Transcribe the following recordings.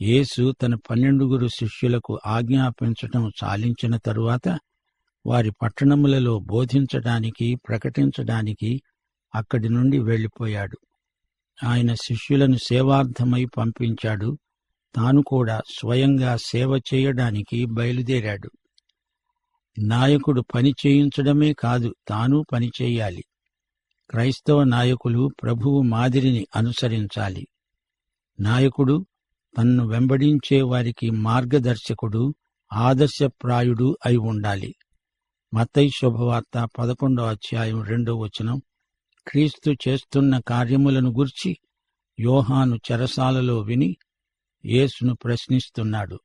యేసు తన పన్నెండుగురు శిష్యులకు ఆజ్ఞాపించటం చాలించిన తరువాత వారి పట్టణములలో బోధించడానికి ప్రకటించడానికి అక్కడి నుండి వెళ్ళిపోయాడు. ఆయన శిష్యులను సేవార్థమై పంపించాడు. తాను కూడా స్వయంగా సేవ చేయడానికి బయలుదేరాడు. నాయకుడు పని చేయించడమే కాదు తాను పని చేయాలి. క్రైస్తవ నాయకులు ప్రభువు మాదిరిని అనుసరించాలి. నాయకుడు తన్ను వెంబడించే వారికి మార్గదర్శకుడు ఆదర్శప్రాయుడు అయి ఉండాలి. మతై శుభవార్త పదకొండో అధ్యాయం రెండో వచనం. క్రీస్తు చేస్తున్న కార్యములను గుర్చి యోహాను చెరసాలలో విని యేసును ప్రశ్నిస్తున్నాడు.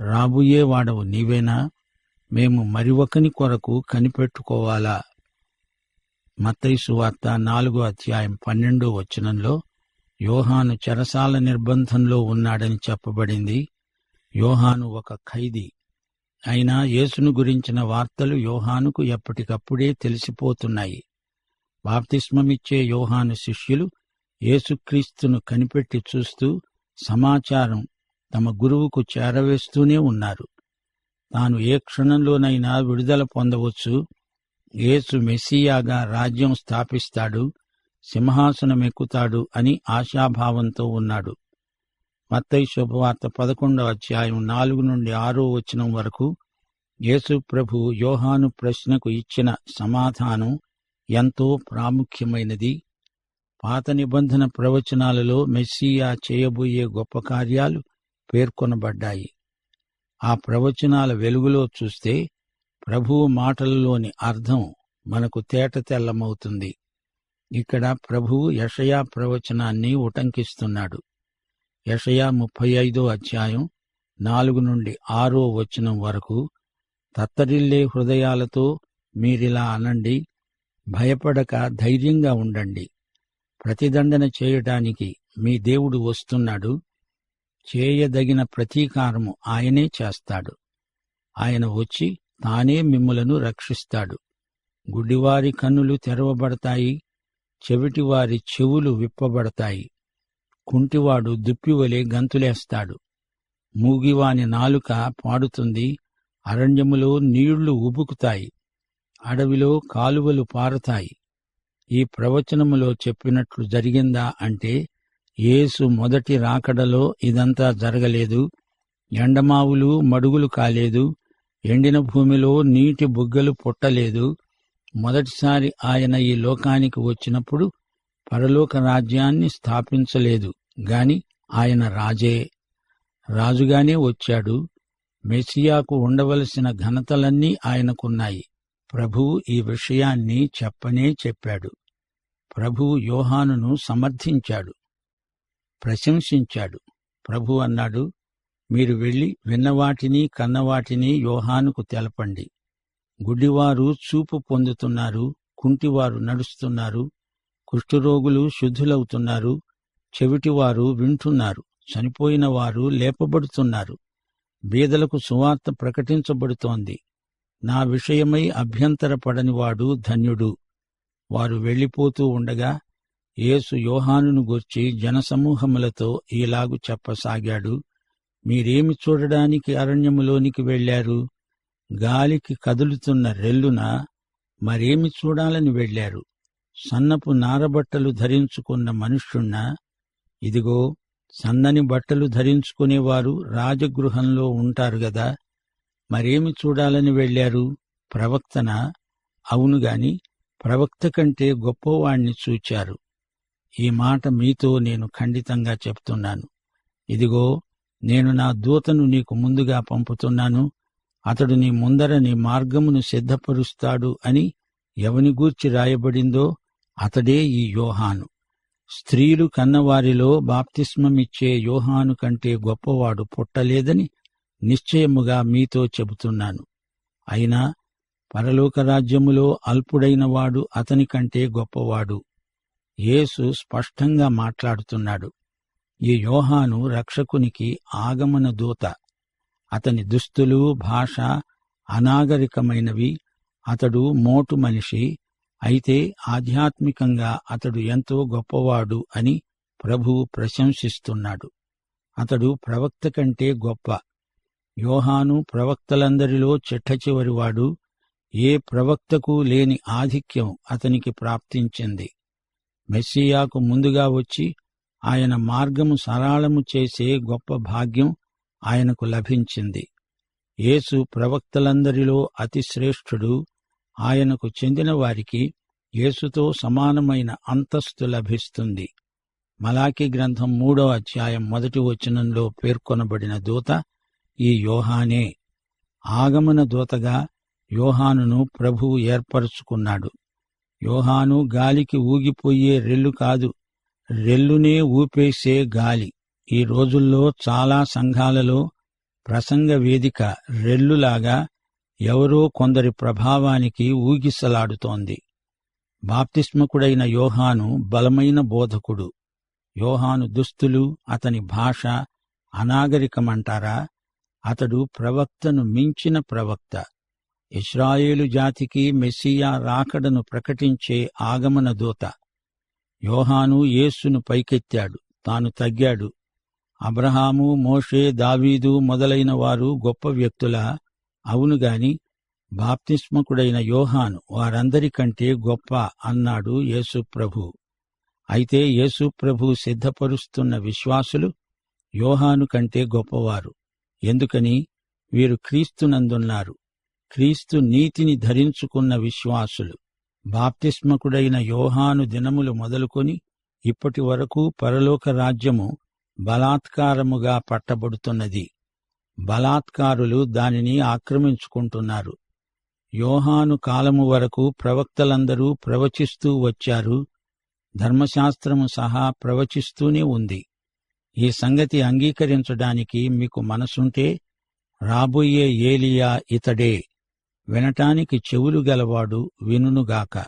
రాబోయే వాడవు నీవేనా? మేము మరి ఒకని కొరకు కనిపెట్టుకోవాలా? మతైసు వార్త నాలుగో అధ్యాయం పన్నెండో వచనంలో యోహాను చెరసాల నిర్బంధంలో ఉన్నాడని చెప్పబడింది. యోహాను ఒక ఖైదీ. అయినా యేసును గురించిన వార్తలు యోహానుకు ఎప్పటికప్పుడే తెలిసిపోతున్నాయి. బాప్తిస్మమిచ్చే యోహాను శిష్యులు యేసుక్రీస్తును కనిపెట్టి చూస్తూ సమాచారం తమ గురువుకు చేరవేస్తూనే ఉన్నారు. తాను ఏ క్షణంలోనైనా విడుదల పొందవచ్చు. యేసు మెస్సియాగా రాజ్యం స్థాపిస్తాడు. సింహాసనమెక్కుతాడు అని ఆశాభావంతో ఉన్నాడు. మత్తయి శుభవార్త పదకొండవ అధ్యాయం నాలుగు నుండి ఆరో వచనం వరకు యేసు ప్రభు యోహాను ప్రశ్నకు ఇచ్చిన సమాధానం ఎంతో ప్రాముఖ్యమైనది. పాత నిబంధన ప్రవచనాలలో మెస్సియా చేయబోయే గొప్ప కార్యాలు పేర్కొనబడ్డాయి. ఆ ప్రవచనాల వెలుగులో చూస్తే ప్రభువు మాటలలోని అర్థం మనకు తేటతెల్లమవుతుంది ఇక్కడ ప్రభువు యషయా ప్రవచనాన్ని ఉటంకిస్తున్నాడు. యషయా ముప్పై ఐదో అధ్యాయం నాలుగు నుండి ఆరో వచనం వరకు తత్తరిల్లే హృదయాలతో మీరిలా అనండి భయపడక ధైర్యంగా ఉండండి. ప్రతిదండన చేయటానికి మీ దేవుడు వస్తున్నాడు చేయదగిన ప్రతీకారము ఆయనే చేస్తాడు. ఆయన వచ్చి తానే మిమ్ములను రక్షిస్తాడు. గుడ్డివారి కన్నులు తెరవబడతాయి చెవిటివారి చెవులు విప్పబడతాయి. కుంటివాడు దుప్పివలే గంతులేస్తాడు. మూగివాని నాలుక పాడుతుంది. అరణ్యములో నీళ్ళు ఉబుకుతాయి. అడవిలో కాలువలు పారతాయి. ఈ ప్రవచనములో చెప్పినట్లు జరిగిందా అంటే యేసు మొదటి రాకడలో ఇదంతా జరగలేదు. ఎండమావులు మడుగులు కాలేదు. ఎండిన భూమిలో నీటి బుగ్గలు పుట్టలేదు. మొదటిసారి ఆయన ఈ లోకానికి వచ్చినప్పుడు పరలోక రాజ్యాన్ని స్థాపించలేదు. గాని ఆయన రాజే. రాజుగానే వచ్చాడు. మెసియాకు ఉండవలసిన ఘనతలన్నీ ఆయనకున్నాయి. ప్రభువు ఈ విషయాన్ని చెప్పనే చెప్పాడు. ప్రభువు యోహానును సమర్థించాడు. ప్రశంసించాడు. ప్రభు అన్నాడు మీరు వెళ్ళి విన్నవాటిని కన్నవాటిని యోహానుకు తెలపండి. గుడ్డివారు చూపు పొందుతున్నారు కుంటివారు నడుస్తున్నారు కుష్ఠరోగులు శుద్ధులవుతున్నారు చెవిటివారు వింటున్నారు చనిపోయిన వారు లేపబడుతున్నారు బీదలకు సువార్త ప్రకటించబడుతోంది. నా విషయమై అభ్యంతరపడనివాడు ధన్యుడు. వారు వెళ్ళిపోతూ ఉండగా యేసు యోహానును గూర్చి జనసమూహములతో ఈలాగు చెప్పసాగాడు మీరేమి చూడడానికి అరణ్యములోనికి వెళ్ళారు గాలికి కదులుతున్న రెల్లున మరేమి చూడాలని వెళ్ళారు సన్నపు నారబట్టలు ధరించుకున్న మనుష్యున్న ఇదిగో సన్నని బట్టలు ధరించుకునేవారు రాజగృహంలో ఉంటారు గదా? మరేమి చూడాలని వెళ్ళారు ప్రవక్తన? అవునుగాని ప్రవక్త కంటే గొప్పవాణ్ణి చూచారు. ఈ మాట మీతో నేను ఖండితంగా చెప్తున్నాను. ఇదిగో నేను నా దూతను నీకు ముందుగా పంపుతున్నాను. అతడు నీ ముందర నీ మార్గమును సిద్ధపరుస్తాడు అని ఎవని గూర్చి రాయబడిందో అతడే ఈ యోహాను. స్త్రీలు కన్నవారిలో బాప్తిస్మమిచ్చే యోహాను కంటే గొప్పవాడు పుట్టలేదని నిశ్చయముగా మీతో చెబుతున్నాను. అయినా పరలోకరాజ్యములో అల్పుడైనవాడు అతని కంటే గొప్పవాడు. యేసు స్పష్టంగా మాట్లాడుతున్నాడు. ఈ యోహాను రక్షకునికి ఆగమన దూత. అతని దుస్తులు భాష అనాగరికమైనవి. అతడు మోటు మనిషి. అయితే ఆధ్యాత్మికంగా అతడు ఎంతో గొప్పవాడు అని ప్రభువు ప్రశంసిస్తున్నాడు. అతడు ప్రవక్త కంటే గొప్ప. యోహాను ప్రవక్తలందరిలో చిట్టచివరివాడు ఏ ప్రవక్తకు లేని ఆధిక్యం అతనికి ప్రాప్తించింది. మెస్సియాకు ముందుగా వచ్చి ఆయన మార్గము సరళము చేసే గొప్ప భాగ్యం ఆయనకు లభించింది. యేసు ప్రవక్తలందరిలో అతి శ్రేష్ఠుడు. ఆయనకు చెందిన వారికి యేసుతో సమానమైన అంతస్తు లభిస్తుంది. మలాకి గ్రంథం మూడో అధ్యాయం మొదటి వచనంలో పేర్కొనబడిన దూత ఈ యోహానే. ఆగమన దూతగా యోహానును ప్రభువు ఏర్పరుచుకున్నాడు. యోహాను గాలికి ఊగిపోయే రెల్లు కాదు రెల్లునే ఊపేసే గాలి. ఈ రోజుల్లో చాలా సంఘాలలో ప్రసంగ వేదిక రెల్లులాగా ఎవరో కొందరి ప్రభావానికి ఊగిసలాడుతోంది. బాప్తిస్మకుడైన యోహాను బలమైన బోధకుడు. యోహాను దుస్తులు అతని భాష అనాగరికమంటారా? అతడు ప్రవక్తను మించిన ప్రవక్త. ఇస్రాయేలు జాతికి మెస్సియా రాకడను ప్రకటించే ఆగమన దూత. యోహాను యేసును పైకెత్తాడు. తాను తగ్గాడు. అబ్రహాము మోషే దావీదు మొదలైన వారు గొప్ప వ్యక్తుల. అవునుగాని బాప్తిస్మకుడైన యోహాను వారందరికంటే గొప్ప అన్నాడు యేసుప్రభు అయితే యేసుప్రభు సిద్ధపరుస్తున్న విశ్వాసులు యోహాను కంటే గొప్పవారు. ఎందుకని? వీరు క్రీస్తునందున్నారు. క్రీస్తు నీతిని ధరించుకున్న విశ్వాసులు. బాప్తిస్మకుడైన యోహాను దినములు మొదలుకొని ఇప్పటి వరకు పరలోక రాజ్యము బలాత్కారముగా పట్టబడుతున్నది. బలాత్కారులు దానిని ఆక్రమించుకుంటున్నారు. యోహాను కాలము వరకు ప్రవక్తలందరూ ప్రవచిస్తూ వచ్చారు. ధర్మశాస్త్రము సహా ప్రవచిస్తూనే ఉంది. ఈ సంగతి అంగీకరించడానికి మీకు మనసుంటే రాబోయే ఏలియా ఇతడే వినటానికి చెవులు గలవాడు వినునుగాక.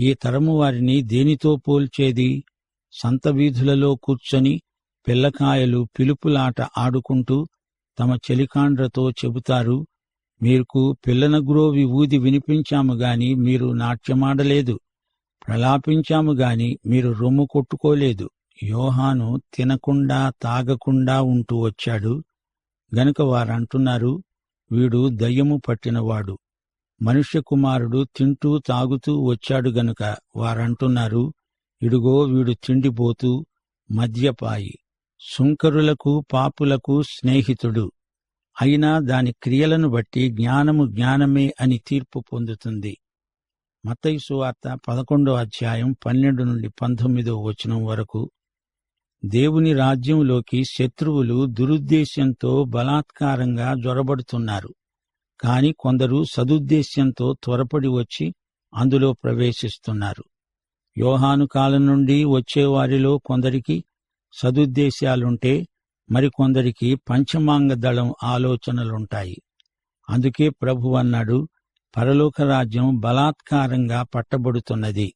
ఈ తరము వారిని దేనితో పోల్చేది? సంత వీధులలో కూర్చొని పిల్లకాయలు పిలుపులాట ఆడుకుంటూ తమ చెలికాండ్రతో చెబుతారు మీకు పిల్లన గ్రోవి ఊది వినిపించాము గాని మీరు నాట్యమాడలేదు. ప్రలాపించాము గాని మీరు రొమ్ము కొట్టుకోలేదు. యోహాను తినకుండా తాగకుండా ఉంటూ వచ్చాడు. గనుక వారంటున్నారు వీడు దయ్యము పట్టినవాడు. మనుష్య కుమారుడు తింటూ తాగుతూ వచ్చాడు గనుక వారంటున్నారు ఇడుగో వీడు తిండిపోతూ మద్యపాయి. సుంకరులకు పాపులకు స్నేహితుడు. అయినా దాని క్రియలను బట్టి జ్ఞానము జ్ఞానమే అని తీర్పు పొందుతుంది. మత్తయి పదకొండో అధ్యాయం పన్నెండు నుండి పంతొమ్మిదో వచనం వరకు. దేవుని రాజ్యంలోకి శత్రువులు దురుద్దేశ్యంతో బలాత్కారంగా జొరబడుతున్నారు. కాని కొందరు సదుద్దేశ్యంతో త్వరపడి వచ్చి అందులో ప్రవేశిస్తున్నారు. యోహాను కాలం నుండి వచ్చేవారిలో కొందరికి సదుద్దేశాలుంటే మరికొందరికి పంచమాంగ దళం ఆలోచనలుంటాయి. అందుకే ప్రభు అన్నాడు పరలోక రాజ్యం బలాత్కారంగా పట్టబడుతున్నది.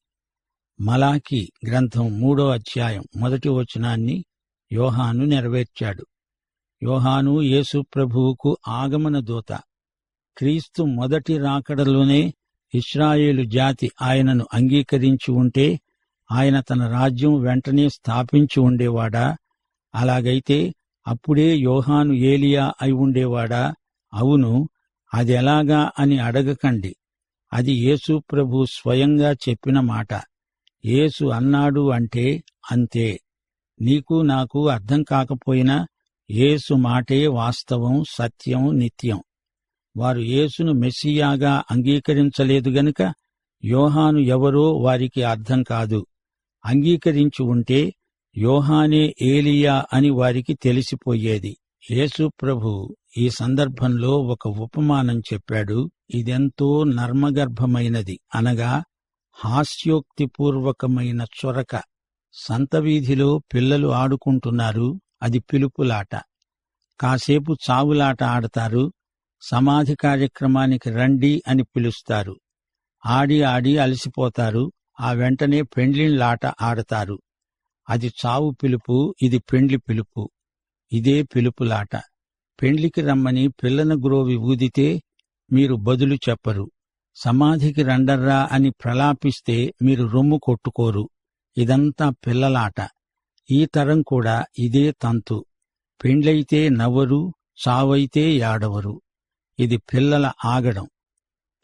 మలాకి గ్రంథం మూడో అధ్యాయం మొదటి వచనాన్ని యోహాను నెరవేర్చాడు. యోహాను యేసు ప్రభువుకు ఆగమన దూత. క్రీస్తు మొదటి రాకడలోనే ఇస్రాయేలు జాతి ఆయనను అంగీకరించి ఉంటే ఆయన తన రాజ్యం వెంటనే స్థాపించి ఉండేవాడా? అలాగైతే అప్పుడే యోహాను ఏలియా అయి ఉండేవాడా? అవును అది ఎలాగా అని అడగకండి. అది యేసు ప్రభు స్వయంగా చెప్పిన మాట. యేసు అన్నాడు అంటే అంతే. నీకు నాకు అర్థం కాకపోయినా యేసు మాటే వాస్తవం సత్యం నిత్యం. వారు యేసును మెస్సియాగా అంగీకరించలేదు గనుక యోహాను ఎవరో వారికి అర్థం కాదు. అంగీకరించి ఉంటే యోహానే ఏలియా అని వారికి తెలిసిపోయేది. యేసు ప్రభు ఈ సందర్భంలో ఒక ఉపమానం చెప్పాడు. ఇదెంతో నర్మగర్భమైనది. అనగా హాస్యోక్తిపూర్వకమైన చొరక. సంతవీధిలో పిల్లలు ఆడుకుంటున్నారు. అది పిలుపులాట. కాసేపు చావులాట ఆడతారు. సమాధి కార్యక్రమానికి రండి అని పిలుస్తారు. ఆడి ఆడి అలసిపోతారు. ఆ వెంటనే పెండ్లిళ్ళాట ఆడతారు. అది చావు పిలుపు ఇది పెండ్లి పిలుపు. ఇదే పిలుపులాట. పెండ్లికి రమ్మని పిల్లన గ్రోవి ఊదితే మీరు బదులు చెప్పరు. సమాధికి రండర్రా అని ప్రలాపిస్తే మీరు రొమ్ము కొట్టుకోరు. ఇదంతా పిల్లలాట. ఈ తరం కూడా ఇదే తంతు. పెండ్లైతే నవ్వరు చావైతే యాడవరు. ఇది పిల్లల ఆగడం.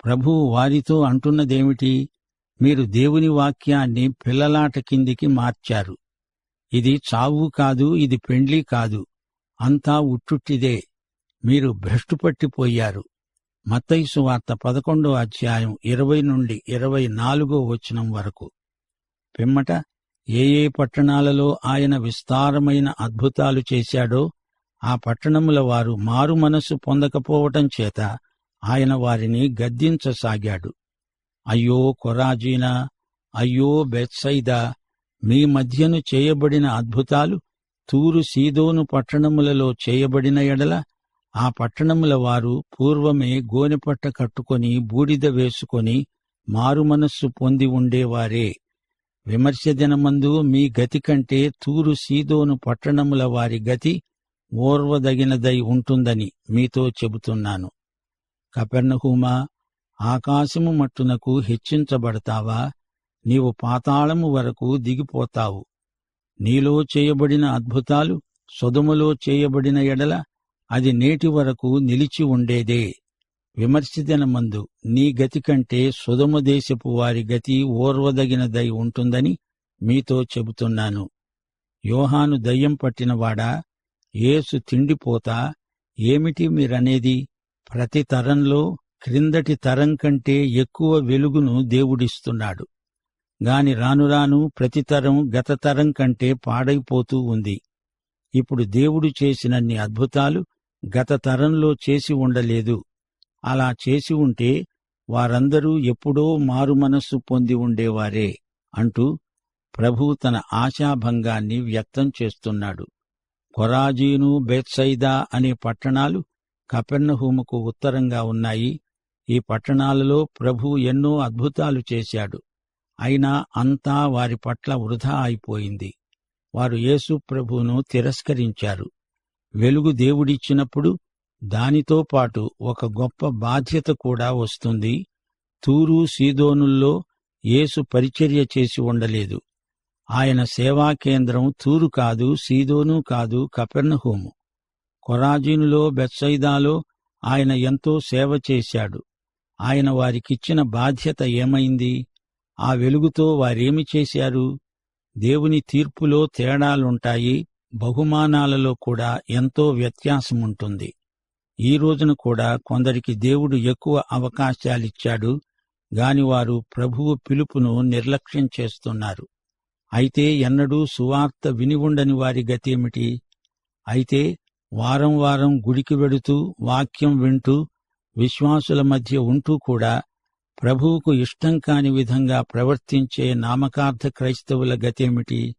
ప్రభువు వారితో అంటున్నదేమిటి? మీరు దేవుని వాక్యాన్ని పిల్లలాట కిందికి మార్చారు. ఇది చావు కాదు ఇది పెండ్లి కాదు. అంతా ఉట్టుట్టిదే మీరు భ్రష్టుపట్టిపోయారు మత్తైసు వార్త పదకొండో అధ్యాయం ఇరవై నుండి ఇరవై నాలుగో వచనం వరకు. పిమ్మట ఏ ఏ పట్టణాలలో ఆయన విస్తారమైన అద్భుతాలు చేశాడో ఆ పట్టణముల వారు మారు మనస్సు పొందకపోవటం చేత ఆయన వారిని గద్దించసాగాడు. అయ్యో కొరాజీనా అయ్యో బెత్సైదా మీ మధ్యను చేయబడిన అద్భుతాలు తూరు సీదోను పట్టణములలో చేయబడిన ఎడల ఆ పట్టణముల వారు పూర్వమే గోనెపట్ట కట్టుకొని బూడిద వేసుకొని మారుమనస్సు పొంది ఉండేవారే. విమర్శ దినమందు మీ గతి కంటే తూరు సీదోను పట్టణముల వారి గతి ఓర్వదగినదై ఉంటుందని మీతో చెబుతున్నాను. కపెర్నహూమా ఆకాశము మట్టునకు హెచ్చించబడతావా? నీవు పాతాళము వరకు దిగిపోతావు. నీలో చేయబడిన అద్భుతాలు సొదుములో చేయబడిన ఎడల అది నేటి వరకు నిలిచి ఉండేదే. విమర్శితనమందు నీ గతి కంటే సుధమ దేశపు వారి గతి ఓర్వదగినదై ఉంటుందని మీతో చెబుతున్నాను. యోహాను దయ్యం పట్టినవాడా? ఏసు తిండిపోతా? ఏమిటి మీరనేది? ప్రతి తరంలో క్రిందటి తరం కంటే ఎక్కువ వెలుగును దేవుడిస్తున్నాడు. గాని రానురాను ప్రతి తరం గత తరం కంటే పాడైపోతూ ఉంది. ఇప్పుడు దేవుడు చేసినన్ని అద్భుతాలు గత తరంలో చేసి ఉండలేదు. అలా చేసి ఉంటే వారందరూ ఎప్పుడో మారుమనస్సు పొంది ఉండేవారే అంటూ ప్రభు తన ఆశాభంగాన్ని వ్యక్తం చేస్తున్నాడు. కొరాజీను బెత్సైదా అనే పట్టణాలు కపెన్నహూముకు ఉత్తరంగా ఉన్నాయి. ఈ పట్టణాలలో ప్రభు ఎన్నో అద్భుతాలు చేశాడు. అయినా అంతా వారి పట్ల వృధా అయిపోయింది. వారు యేసు ప్రభువును తిరస్కరించారు. వెలుగు దేవుడిచ్చినప్పుడు దానితో పాటు ఒక గొప్ప బాధ్యత కూడా వస్తుంది. తూరు సీదోనుల్లో యేసు పరిచర్య చేసి ఉండలేదు. ఆయన సేవా కేంద్రం తూరు కాదు సీదోను కాదు కపెర్నహూము. కొరాజీనులో బెత్సైదాలో ఆయన ఎంతో సేవ చేశాడు. ఆయన వారికిచ్చిన బాధ్యత ఏమైంది? ఆ వెలుగుతో వారేమి చేశారు? దేవుని తీర్పులో తేడాలుంటాయి బహుమానాలలో కూడా ఎంతో వ్యత్యాసముంటుంది. ఈ రోజున కూడా కొందరికి దేవుడు ఎక్కువ అవకాశాలిచ్చాడు గాని వారు ప్రభువు పిలుపును నిర్లక్ష్యం చేస్తున్నారు. అయితే ఎన్నడూ సువార్త విని ఉండని వారి గతేమిటి? అయితే వారం వారం గుడికి వెడుతూ వాక్యం వింటూ విశ్వాసుల మధ్య ఉంటూ కూడా ప్రభువుకు ఇష్టం కాని విధంగా ప్రవర్తించే నామకార్థ క్రైస్తవుల గతేమిటి?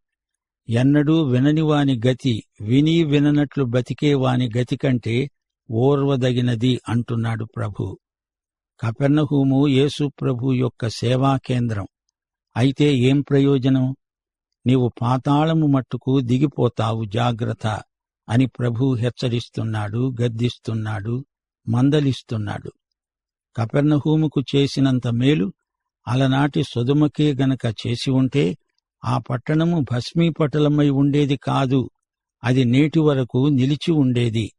ఎన్నడూ విననివాని గతి విని విననట్లు బతికే వాని గతి కంటే ఓర్వదగినది అంటున్నాడు ప్రభు. కపెర్నహూము యేసు ప్రభు యొక్క సేవా కేంద్రం. అయితే ఏం ప్రయోజనం? నీవు పాతాళము మట్టుకు దిగిపోతావు జాగ్రత్త అని ప్రభు హెచ్చరిస్తున్నాడు గద్దిస్తున్నాడు. మందలిస్తున్నాడు. కపెర్నహూముకు చేసినంత మేలు అలనాటి సొదుమకే గనక చేసి ఉంటే ఆ పట్టణము భస్మీపటలమై ఉండేది కాదు అది నేటి వరకు నిలిచి ఉండేది.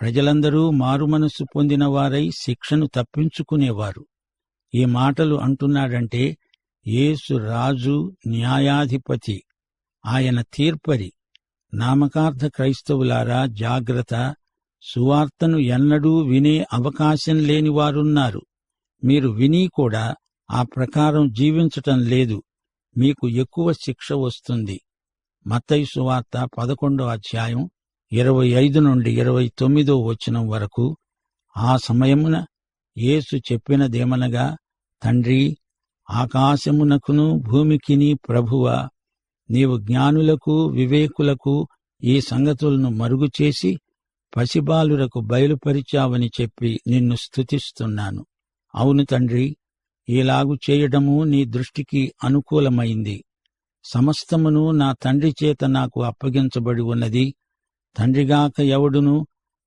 ప్రజలందరూ మారుమనస్సు పొందినవారై శిక్షను తప్పించుకునేవారు. ఈ మాటలు అంటున్నాడంటే యేసు రాజు న్యాయాధిపతి ఆయన తీర్పరి నామకార్థ క్రైస్తవులారా జాగ్రత్త సువార్తను ఎన్నడూ వినే అవకాశం లేని వారున్నారు మీరు విని కూడా ఆ ప్రకారం జీవించటం లేదు. మీకు ఎక్కువ శిక్ష వస్తుంది. మత్తయి సువార్త పదకొండో అధ్యాయం ఇరవై ఐదు నుండి ఇరవై తొమ్మిదో వచనం వరకు ఆ సమయమున యేసు చెప్పినదేమనగా తండ్రి ఆకాశమునకును భూమికిని ప్రభువా నీవు జ్ఞానులకు వివేకులకు ఈ సంగతులను మరుగుచేసి పసిబాలురకు బయలుపరిచావని చెప్పి నిన్ను స్తుతిస్తున్నాను. అవును తండ్రి ఇలాగు చేయడము నీ దృష్టికి అనుకూలమైంది. సమస్తమును నా తండ్రి చేత నాకు అప్పగించబడి ఉన్నది. తండ్రిగాక ఎవడును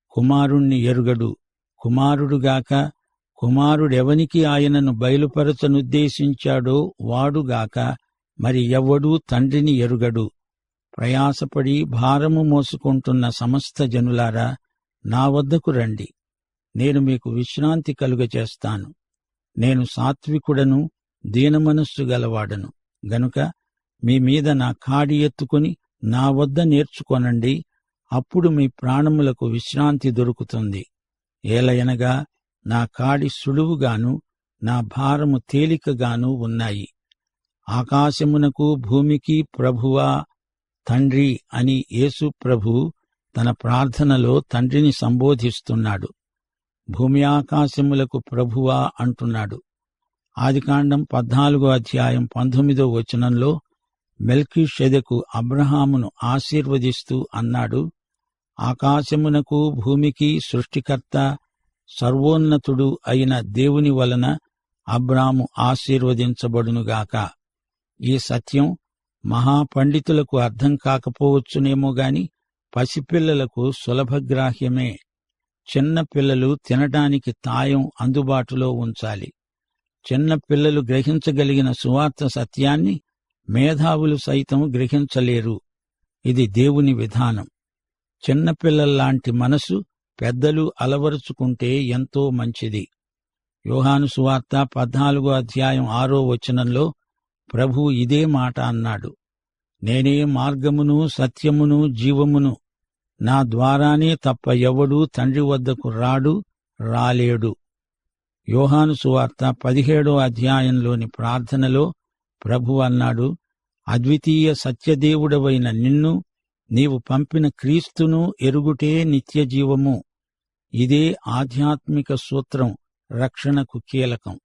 కుమారుణ్ణి ఎరుగడు. కుమారుడుగాక కుమారుడెవనికి ఆయనను బయలుపరచనుద్దేశించాడో వాడుగాక మరి ఎవ్వడూ తండ్రిని ఎరుగడు. ప్రయాసపడి భారము మోసుకుంటున్న సమస్త జనులారా నా వద్దకు రండి. నేను మీకు విశ్రాంతి కలుగచేస్తాను నేను సాత్వికుడను దీనమనస్సు గలవాడను. గనుక మీ మీద నా కాడి ఎత్తుకుని నా వద్ద నేర్చుకొనండి. అప్పుడు మీ ప్రాణములకు విశ్రాంతి దొరుకుతుంది. ఏలయనగా నా కాడి సులువుగాను నా భారము తేలికగాను ఉన్నాయి. ఆకాశమునకు భూమికి ప్రభువా తండ్రి అని యేసు ప్రభు తన ప్రార్థనలో తండ్రిని సంబోధిస్తున్నాడు. భూమి ఆకాశములకు ప్రభువా అంటున్నాడు. ఆదికాండం పద్నాలుగో అధ్యాయం పంతొమ్మిదో వచనంలో మెల్కీషెదకు అబ్రహామును ఆశీర్వదిస్తూ అన్నాడు ఆకాశమునకు భూమికి సృష్టికర్త సర్వోన్నతుడు అయిన దేవుని వలన అబ్రాము ఆశీర్వదించబడునుగాక. ఈ సత్యం మహాపండితులకు అర్థం కాకపోవచ్చునేమో గాని పసిపిల్లలకు సులభగ్రాహ్యమే. చిన్న పిల్లలు తినటానికి తాయం అందుబాటులో ఉంచాలి. చిన్నపిల్లలు గ్రహించగలిగిన సువార్త సత్యాన్ని మేధావులు సైతం గ్రహించలేరు. ఇది దేవుని విధానం. చిన్నపిల్లల్లాంటి మనసు పెద్దలు అలవరుచుకుంటే ఎంతో మంచిది. యోహాను సువార్త పద్నాలుగో అధ్యాయం ఆరో వచనంలో ప్రభు ఇదే మాట అన్నాడు. నేనే మార్గమును సత్యమును జీవమును. నా ద్వారానే తప్ప ఎవడూ తండ్రి వద్దకు రాడు రాలేడు. యోహాను సువార్త పదిహేడో అధ్యాయంలోని ప్రార్థనలో ప్రభు అన్నాడు అద్వితీయ సత్యదేవుడవైన నిన్ను నీవు పంపిన క్రీస్తును ఎరుగుటే నిత్యజీవము. ఇదే ఆధ్యాత్మిక సూత్రం రక్షణకు కీలకం.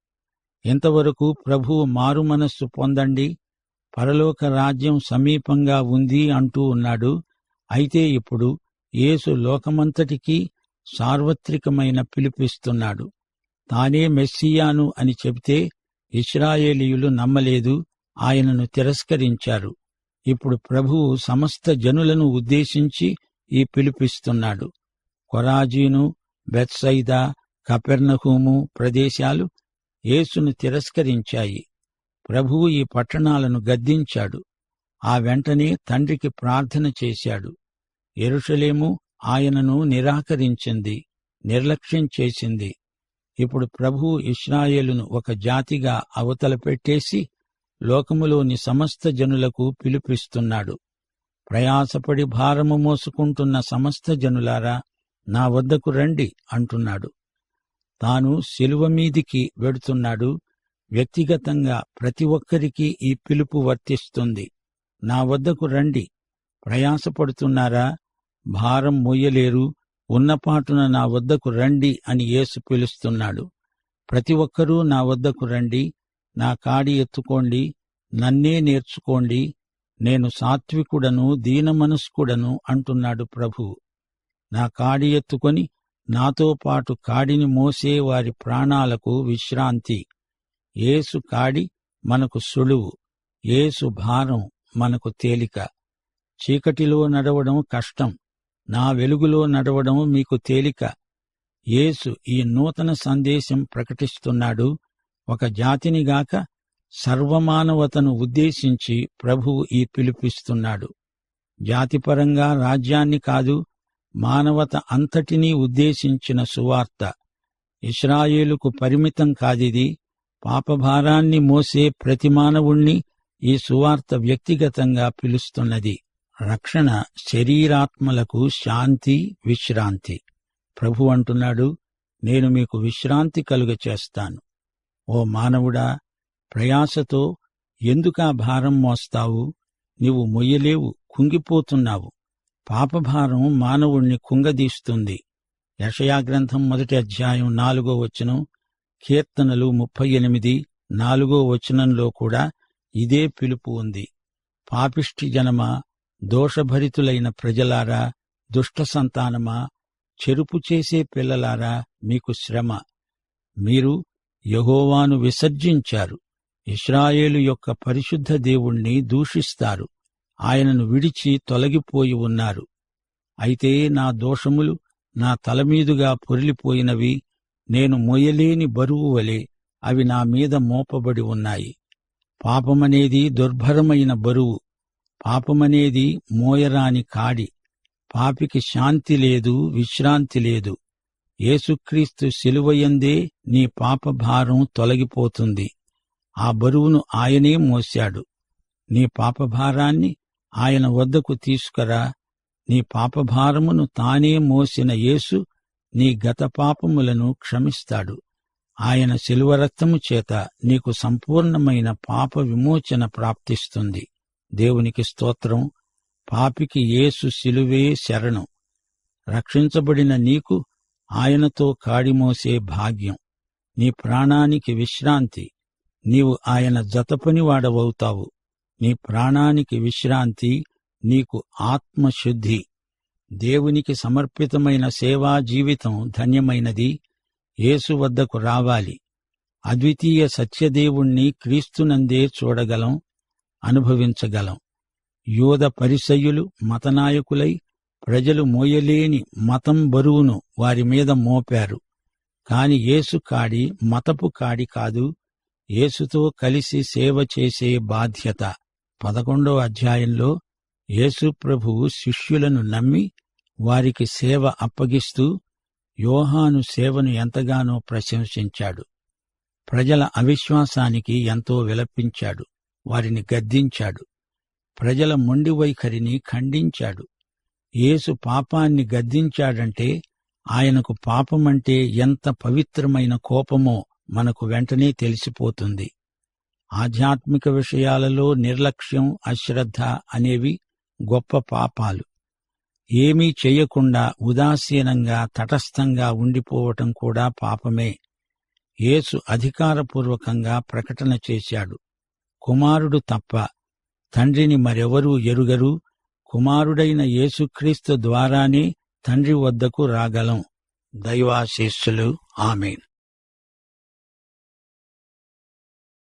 ఇంతవరకు ప్రభువు మారుమనస్సు పొందండి? పరలోక రాజ్యం సమీపంగా ఉంది అంటూ ఉన్నాడు. అయితే ఇప్పుడు యేసు లోకమంతటికీ సార్వత్రికమైన పిలుపిస్తున్నాడు తానే మెస్సియాను అని చెబితే ఇస్రాయేలీయులు నమ్మలేదు ఆయనను తిరస్కరించారు. ఇప్పుడు ప్రభువు సమస్త జనులను ఉద్దేశించి ఈ పిలుపిస్తున్నాడు కొరాజీను బెత్సైదా కపెర్నహూము ప్రదేశాలు యేసును తిరస్కరించాయి. ప్రభువు ఈ పట్టణాలను గద్దించాడు. ఆ వెంటనే తండ్రికి ప్రార్థన చేశాడు. ఎరుషలేము ఆయనను నిరాకరించింది నిర్లక్ష్యం చేసింది. ఇప్పుడు ప్రభువు ఇస్రాయేలును ఒక జాతిగా అవతల పెట్టేసి లోకములోని సమస్త జనులకు పిలుపిస్తున్నాడు. ప్రయాసపడి భారము మోసుకుంటున్న సమస్త జనులారా నా వద్దకు రండి అంటున్నాడు. తాను శిలువ మీదికి వెడుతున్నాడు. వ్యక్తిగతంగా ప్రతి ఒక్కరికి ఈ పిలుపు వర్తిస్తుంది. నా వద్దకు రండి. ప్రయాసపడుతున్నారా? భారం మోయలేరు. ఉన్నపాటున నా వద్దకు రండి అని యేసు పిలుస్తున్నాడు. ప్రతి ఒక్కరూ నా వద్దకు రండి. నా కాడి ఎత్తుకోండి. నన్నే నేర్చుకోండి. నేను సాత్వికుడను దీనమనస్కుడను అంటున్నాడు ప్రభు. నా కాడి ఎత్తుకొని నాతో పాటు కాడిని మోసే వారి ప్రాణాలకు విశ్రాంతి. ఏసు కాడి మనకు సులువు ఏసు భారం మనకు తేలిక. చీకటిలో నడవడం కష్టం నా వెలుగులో నడవడం మీకు తేలిక. యేసు ఈ నూతన సందేశం ప్రకటిస్తున్నాడు. ఒక జాతినిగాక సర్వమానవతను ఉద్దేశించి ప్రభువు ఈ పిలుపిస్తున్నాడు. జాతిపరంగా రాజ్యాన్ని కాదు మానవత అంతటినీ ఉద్దేశించిన సువార్త. ఇస్రాయేలుకు పరిమితం కాదిది. పాపభారాన్ని మోసే ప్రతి మానవుణ్ణి ఈ సువార్త వ్యక్తిగతంగా పిలుస్తున్నది. రక్షణ శరీరాత్మలకు శాంతి విశ్రాంతి. ప్రభు అంటున్నాడు నేను మీకు విశ్రాంతి కలుగ చేస్తాను. ఓ మానవుడా ప్రయాసతో ఎందుకా భారం మోస్తావు? నీవు మొయ్యలేవు కుంగిపోతున్నావు. పాపభారం మానవుణ్ణి కుంగదీస్తుంది. యషయాగ్రంథం మొదటి అధ్యాయం నాలుగో వచనం కీర్తనలు ముప్పై ఎనిమిది నాలుగో వచనంలో కూడా ఇదే పిలుపు ఉంది. పాపిష్టి జనమా దోషభరితులైన ప్రజలారా దుష్ట సంతానమా చెరుపు చేసే పిల్లలారా మీకు శ్రమ. మీరు యహోవాను విసర్జించారు. ఇస్రాయేలు యొక్క పరిశుద్ధ దేవుణ్ణి దూషిస్తారు. ఆయనను విడిచి తొలగిపోయి ఉన్నారు. అయితే నా దోషములు నా తలమీదుగా పొరిలిపోయినవి. నేను మొయలేని బరువు వలె అవి నా మీద మోపబడి ఉన్నాయి. పాపమనేది దుర్భరమైన బరువు. పాపమనేది మోయరాని కాడి. పాపికి శాంతి లేదు విశ్రాంతి లేదు. యేసుక్రీస్తు శిలువయందే నీ పాపభారం తొలగిపోతుంది. ఆ బరువును ఆయనే మోశాడు. నీ పాపభారాన్ని ఆయన వద్దకు తీసుకురా. నీ పాపభారమును తానే మోసిన యేసు నీ గత పాపములను క్షమిస్తాడు. ఆయన శిలువరక్తము చేత నీకు సంపూర్ణమైన పాప విమోచన ప్రాప్తిస్తుంది. దేవునికి స్తోత్రం. పాపికి యేసు శిలువే శరణం. రక్షించబడిన నీకు ఆయనతో కాడిమోసే భాగ్యం. నీ ప్రాణానికి విశ్రాంతి. నీవు ఆయన జతపనివాడవవుతావు నీ ప్రాణానికి విశ్రాంతి నీకు ఆత్మశుద్ధి. దేవునికి సమర్పితమైన సేవా జీవితం ధన్యమైనది. యేసు వద్దకు రావాలి. అద్వితీయ సత్యదేవుణ్ణి క్రీస్తునందే చూడగలం అనుభవించగలం. యోధ పరిసయులు మతనాయకులై ప్రజలు మోయలేని మతం బరువును వారి మీద మోపారు. కాని యేసు కాడి మతపు కాడి కాదు యేసుతో కలిసి సేవ చేసే బాధ్యత. పదకొండో అధ్యాయంలో యేసుప్రభువు శిష్యులను నమ్మి వారికి సేవ అప్పగిస్తూ యోహాను సేవను ఎంతగానో ప్రశంసించాడు. ప్రజల అవిశ్వాసానికి ఎంతో విలపించాడు. వారిని గద్దించాడు. ప్రజల మొండి వైఖరిని ఖండించాడు. యేసు పాపాన్ని గద్దించాడంటే ఆయనకు పాపమంటే ఎంత పవిత్రమైన కోపమో మనకు వెంటనే తెలిసిపోతుంది. ఆధ్యాత్మిక విషయాలలో నిర్లక్ష్యం అశ్రద్ధ అనేవి గొప్ప పాపాలు. ఏమీ చెయ్యకుండా ఉదాసీనంగా తటస్థంగా ఉండిపోవటం కూడా పాపమే. యేసు అధికారపూర్వకంగా ప్రకటన చేశాడు. కుమారుడు తప్ప తండ్రిని మరెవరూ ఎరుగరు. కుమారుడైన యేసుక్రీస్తు ద్వారానే తండ్రి వద్దకు రాగలం. దైవాశీస్సులు. ఆమెన్.